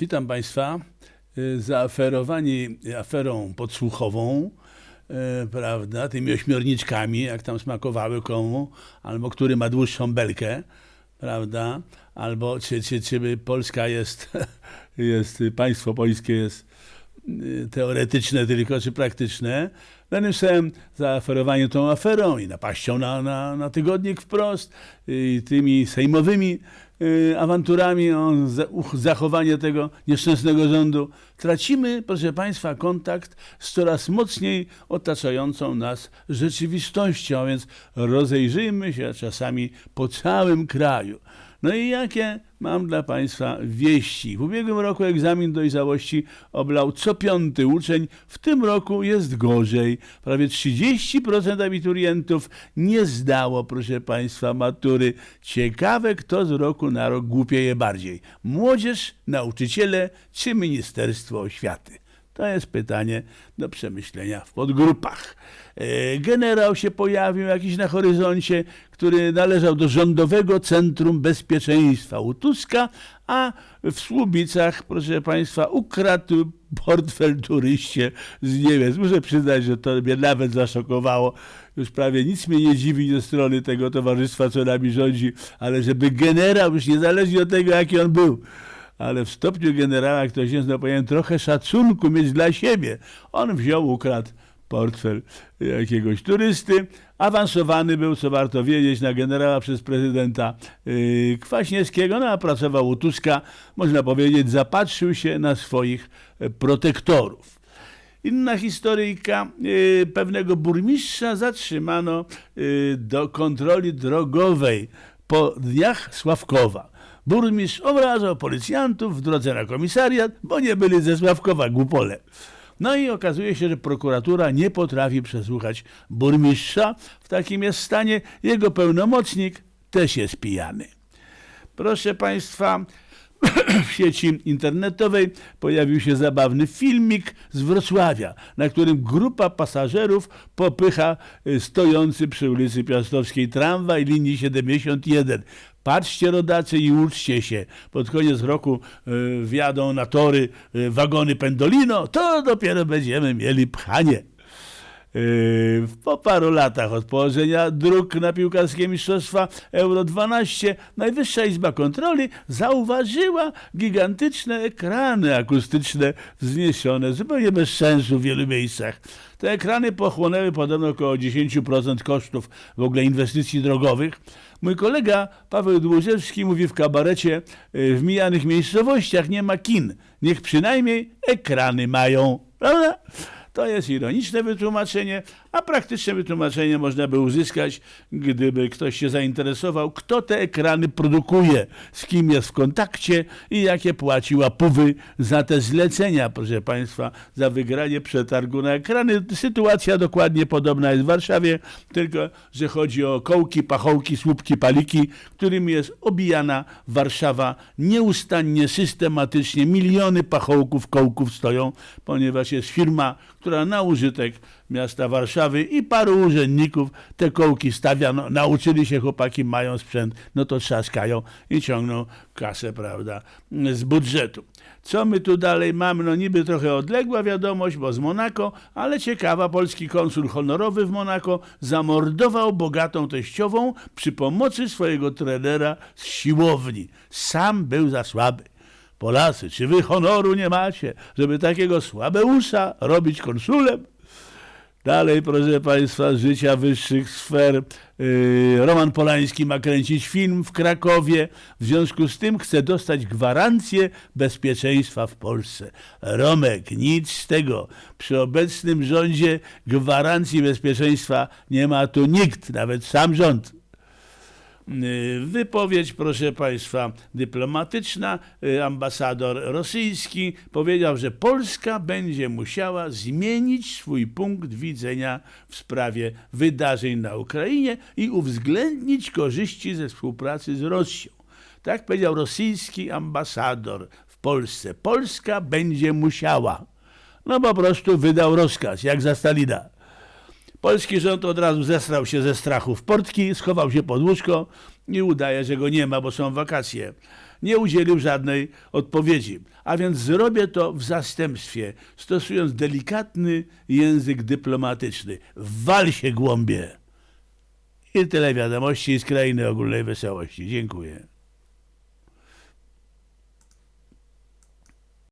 Witam Państwa. Y, Zaaferowani aferą podsłuchową, y, prawda, tymi ośmiorniczkami, jak tam smakowały komu, albo który ma dłuższą belkę, prawda, albo czy, czy, czy Polska jest, jest, państwo polskie jest y, teoretyczne tylko, czy praktyczne. Danym samym zaaferowanie tą aferą i napaścią na, na, na tygodnik wprost i tymi sejmowymi awanturami o zachowanie tego nieszczęsnego rządu, tracimy, proszę Państwa, kontakt z coraz mocniej otaczającą nas rzeczywistością, więc rozejrzyjmy się czasami po całym kraju. No i jakie mam dla Państwa wieści? W ubiegłym roku egzamin dojrzałości oblał co piąty uczeń, w tym roku jest gorzej. Prawie 30% abiturientów nie zdało, proszę Państwa, matury. Ciekawe, kto z roku na rok głupieje bardziej. Młodzież, nauczyciele czy Ministerstwo Oświaty? To jest pytanie do przemyślenia w podgrupach. E, Generał się pojawił jakiś na horyzoncie, który należał do Rządowego Centrum Bezpieczeństwa u Tuska, a w Słubicach, proszę Państwa, ukradł portfel turyście z Niemiec. Muszę przyznać, że to mnie nawet zaszokowało. Już prawie nic mnie nie dziwi ze strony tego towarzystwa, co nami rządzi, ale żeby generał, już niezależnie od tego, jaki on był, ale w stopniu generała ktoś jest, no powinien trochę szacunku mieć dla siebie. On wziął, ukradł portfel jakiegoś turysty. Awansowany był, co warto wiedzieć, na generała przez prezydenta yy, Kwaśniewskiego, no a pracował u Tuska, można powiedzieć, zapatrzył się na swoich e, protektorów. Inna historyjka, yy, pewnego burmistrza zatrzymano yy, do kontroli drogowej po dniach Sławkowa. Burmistrz obrażał policjantów w drodze na komisariat, bo nie byli ze Sławkowa, głupole. No i okazuje się, że prokuratura nie potrafi przesłuchać burmistrza. W takim jest stanie jego pełnomocnik też jest pijany. Proszę Państwa, w sieci internetowej pojawił się zabawny filmik z Wrocławia, na którym grupa pasażerów popycha y, stojący przy ulicy Piastowskiej tramwaj linii 71. Patrzcie rodacy i uczcie się. Pod koniec roku y, wjadą na tory y, wagony Pendolino, to dopiero będziemy mieli pchanie. Yy, Po paru latach od położenia dróg na piłkarskie mistrzostwa Euro 12 Najwyższa Izba Kontroli zauważyła gigantyczne ekrany akustyczne wzniesione zupełnie bez sensu w wielu miejscach. Te ekrany pochłonęły podobno około 10% kosztów w ogóle inwestycji drogowych. Mój kolega Paweł Dłużewski mówi w kabarecie yy, w mijanych miejscowościach nie ma kin. Niech przynajmniej ekrany mają. Prawda? To jest ironiczne wytłumaczenie, a praktyczne wytłumaczenie można by uzyskać, gdyby ktoś się zainteresował, kto te ekrany produkuje, z kim jest w kontakcie i jakie płaci łapówy za te zlecenia, proszę Państwa, za wygranie przetargu na ekrany. Sytuacja dokładnie podobna jest w Warszawie, tylko że chodzi o kołki, pachołki, słupki, paliki, którymi jest obijana Warszawa nieustannie, systematycznie. Miliony pachołków, kołków stoją, ponieważ jest firma, która na użytek miasta Warszawy i paru urzędników te kołki stawia. No, nauczyli się chłopaki, mają sprzęt, no to trzaskają i ciągną kasę, prawda, z budżetu. Co my tu dalej mamy? No niby trochę odległa wiadomość, bo z Monako, ale ciekawa, polski konsul honorowy w Monako zamordował bogatą teściową przy pomocy swojego trenera z siłowni. Sam był za słaby. Polacy, czy wy honoru nie macie, żeby takiego słabeusza robić konsulem? Dalej, proszę Państwa, z życia wyższych sfer. Yy, Roman Polański ma kręcić film w Krakowie. W związku z tym chce dostać gwarancję bezpieczeństwa w Polsce. Romek, nic z tego. Przy obecnym rządzie gwarancji bezpieczeństwa nie ma tu nikt, nawet sam rząd. Y, Wypowiedź, proszę Państwa, dyplomatyczna. Y, Ambasador rosyjski powiedział, że Polska będzie musiała zmienić swój punkt widzenia w sprawie wydarzeń na Ukrainie i uwzględnić korzyści ze współpracy z Rosją. Tak powiedział rosyjski ambasador w Polsce. Polska będzie musiała. No po prostu wydał rozkaz, jak za Stalina. Polski rząd od razu zesrał się ze strachu w portki, schował się pod łóżko Nie udaje, że go nie ma, bo są wakacje. Nie udzielił żadnej odpowiedzi. A więc zrobię to w zastępstwie, stosując delikatny język dyplomatyczny. Wal się głąbie! I tyle wiadomości z krainy ogólnej wesołości. Dziękuję.